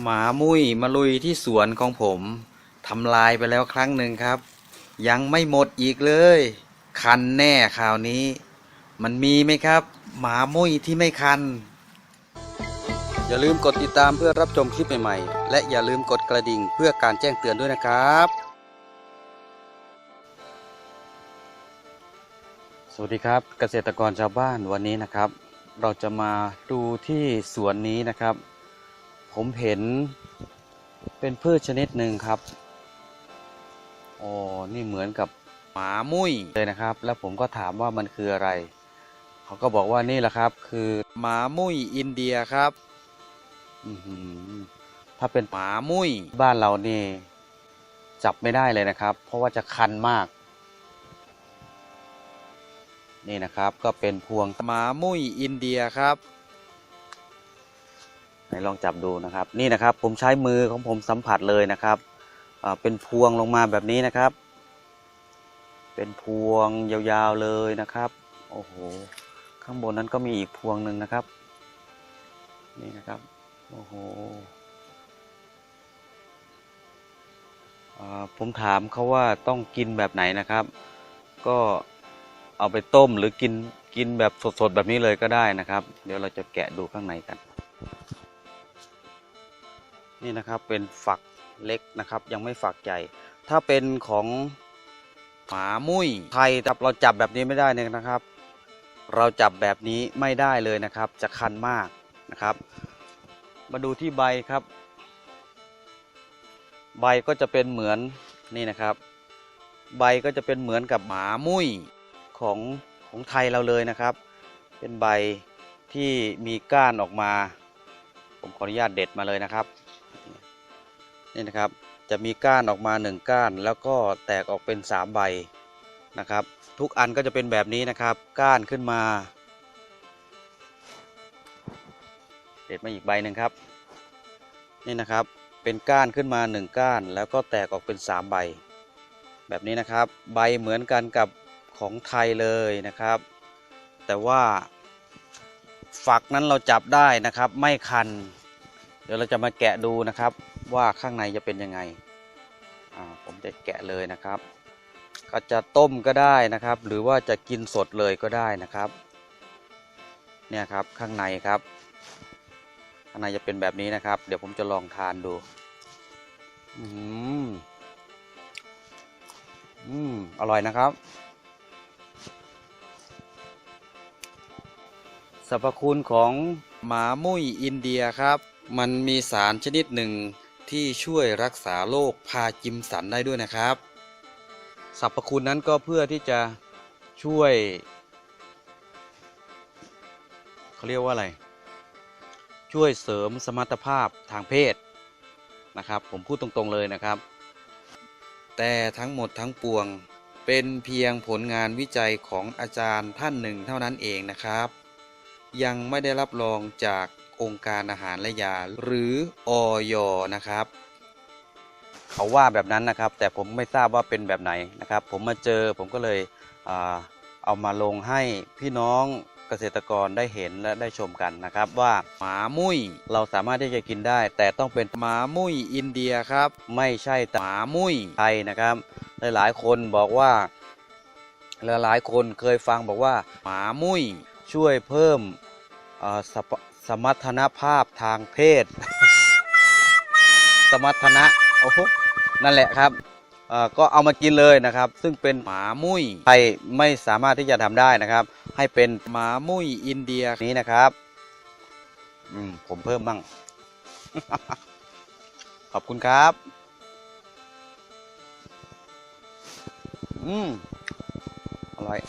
หมามุ้ยมาลุยที่สวนของผมทำลายไปแล้วครั้งหนึ่งครับ ยังไม่หมดอีกเลย คันแน่คราวนี้ มันมีไหมครับ หมามุ้ยที่ไม่คัน อย่าลืมกดติดตามเพื่อรับชมคลิปใหม่ๆ และอย่าลืมกดกระดิ่งเพื่อการแจ้งเตือนด้วยนะครับ สวัสดีครับ เกษตรกรชาวบ้านวันนี้นะครับ เราจะมาดูที่สวนนี้นะครับ ผมเห็นเป็นพืชชนิดหนึ่งครับอ๋อนี่เหมือนกับหมามุ้ยเลยนะครับ แล้วผมก็ถามว่ามันคืออะไร เขาก็บอกว่านี่แหละครับ คือหมามุ้ยอินเดียครับอืถ้าเป็นหมามุ้ยบ้านเรานี่จับไม่ได้เลยนะครับ เพราะว่าจะคันมาก นี่นะครับก็เป็นพวงหมามุ้ยอินเดียครับ ไหนลองจับดูนะครับ นี่นะครับผมใช้มือของผมสัมผัสเลยนะครับเป็นพวงลงมาแบบนี้นะครับ เป็นพวงยาวๆเลยนะครับ โอ้โห ข้างบนนั้นก็มีอีกพวงหนึ่งนะครับ นี่นะครับ โอ้โหผมถามเขาว่าต้องกินแบบไหนนะครับ ก็เอาไปต้มหรือกินกินแบบสดๆแบบนี้เลยก็ได้นะครับ เดี๋ยวเราจะแกะดูข้างในกัน นี่นะครับเป็นฝักเล็กนะครับ ยังไม่ฝักใหญ่ ถ้าเป็นของหมามุ้ยไทยจับเราจับแบบนี้ไม่ได้เนยนะครับ เราจับแบบนี้ไม่ได้เลยนะครับ จะคันมากนะครับ มาดูที่ใบครับ ใบก็จะเป็นเหมือนนี่นะครับ ใบก็จะเป็นเหมือนกับหมามุ้ยของของไทยเราเลยนะครับ เป็นใบที่มีก้านออกมา ผมขออนุญาตเด็ดมาเลยนะครับ นี่นะครับจะมีก้านออกมาหนึ่งก้าน แล้วก็แตกออกเป็นสามใบนะครับ ทุกอันก็จะเป็นแบบนี้นะครับ ก้านขึ้นมา เด็ดมาอีกใบหนึ่งครับ นี่นะครับเป็นก้านขึ้นมาหนึ่งก้าน แล้วก็แตกออกเป็นสามใบ แบบนี้นะครับ ใบเหมือนกันกับของไทยเลยนะครับ แต่ว่าฝักนั้นเราจับได้นะครับ ไม่คัน เดี๋ยวเราจะมาแกะดูนะครับ ว่าข้างในจะเป็นยังไงผมจะแกะเลยนะครับ ก็จะต้มก็ได้นะครับ หรือว่าจะกินสดเลยก็ได้นะครับ เนี่ยครับข้างในครับ ข้างในจะเป็นแบบนี้นะครับ เดี๋ยวผมจะลองทานดู อืมอืมอร่อยนะครับสรรพคุณของหมามุ้ยอินเดียครับ มันมีสารชนิดหนึ่ง ที่ช่วยรักษาโรคพาจิมสันได้ด้วยนะครับสรรพคุณนั้นก็เพื่อที่จะช่วยเขาเรียกว่าอะไร ช่วยเสริมสมรรถภาพทางเพศนะครับ ผมพูดตรงๆเลยนะครับ แต่ทั้งหมดทั้งปวงเป็นเพียงผลงานวิจัยของอาจารย์ท่านหนึ่งเท่านั้นเองนะครับ ยังไม่ได้รับรองจาก องค์การอาหารและยา หรืออยนะครับ เขาว่าแบบนั้นนะครับ แต่ผมไม่ทราบว่าเป็นแบบไหนนะครับ ผมมาเจอผมก็เลยเอามาลงให้พี่น้องเกษตรกรได้เห็นและได้ชมกันนะครับ ว่าหมามุ้ยเราสามารถที่จะกินได้ แต่ต้องเป็นหมามุ้ยอินเดียครับ ไม่ใช่หมามุ้ยไทยนะครับหลายๆคนบอกว่าหลายๆคนเคยฟังบอกว่าหมามุ้ยช่วยเพิ่มเอ่อ สมรรถนภาพทางเพศ สมรรถนะโอ้โหนั่นแหละครับเอ่อก็เอามากินเลยนะครับ ซึ่งเป็นหมามุ้ยไทยไม่สามารถที่จะทำได้นะครับ ให้เป็นหมามุ้ยอินเดียนี้นะครับอืมผมเพิ่มบ้าง ขอบคุณครับ อืมอร่อย